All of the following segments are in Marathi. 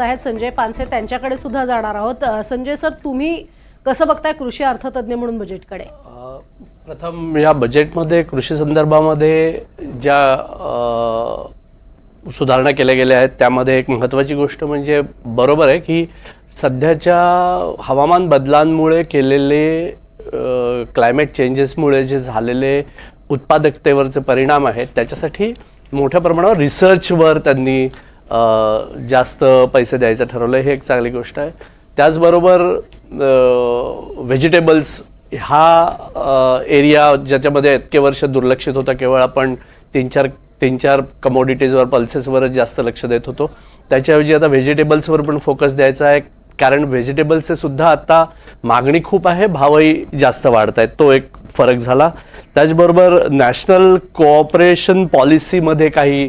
आहेत. संजय पानसे त्यांच्याकडे सुद्धा जाणार आहोत. संजय सर तुम्ही कसं बघताय कृषी अर्थतज्ञ म्हणून बजेटकडे प्रथम या बजेटमध्ये कृषी संदर्भामध्ये ज्या सुधारणा केल्या गेल्या आहेत त्यामध्ये एक महत्त्वाची गोष्ट म्हणजे बरोबर आहे की सध्याच्या हवामान बदलांमुळे केलेले क्लायमेट चेंजेसमुळे जे झालेले उत्पादकतेवरचे परिणाम आहेत त्याच्यासाठी मोठ्या प्रमाणावर रिसर्चवर त्यांनी जास्त पैसे द्यायचं ठरवलं हे एक चांगली गोष्ट आहे. त्याचबरोबर व्हेजिटेबल्स हा एरिया ज्याच्यामध्ये इतके वर्ष दुर्लक्षित होता केवळ आपण तीन चार तीन चार कमोडिटीजवर पल्सेसवरच जास्त लक्ष देत होतो. त्याच्याऐवजी आता व्हेजिटेबल्सवर पण फोकस द्यायचा आहे. कारण व्हेजिटेबल्सचे सुद्धा आता मागणी खूप आहे भावही जास्त वाढत आहेत. तो एक फरक झाला. त्याचबरोबर नॅशनल कोऑपरेशन पॉलिसीमध्ये काही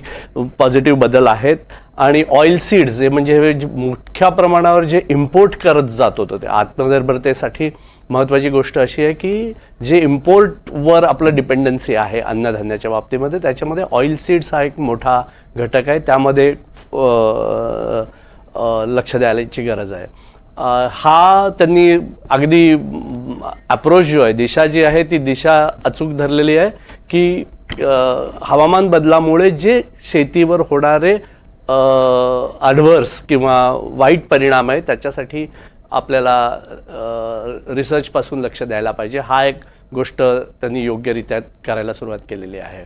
पॉझिटिव्ह बदल आहेत. आणि ऑइल सीड्स जे म्हणजे हे मोठ्या प्रमाणावर जे इम्पोर्ट करत जात होतं ते आत्मनिर्भरतेसाठी महत्त्वाची गोष्ट अशी आहे की जे इम्पोर्टवर आपलं डिपेंडन्सी आहे अन्नधान्याच्या बाबतीमध्ये त्याच्यामध्ये ऑइल सीड्स हा एक मोठा घटक आहे. त्यामध्ये लक्ष द्यायची गरज आहे. हा त्यांनी अगदी अप्रोच जो आहे दिशा जी आहे ती दिशा अचूक धरलेली आहे की हवामान बदलामुळे जे शेतीवर होणारे ॲडव्हर्स किंवा वाईट परिणाम आहे त्याच्यासाठी आपल्याला रिसर्चपासून लक्ष द्यायला पाहिजे. हा एक गोष्ट त्यांनी योग्यरित्या करायला सुरुवात केलेली आहे.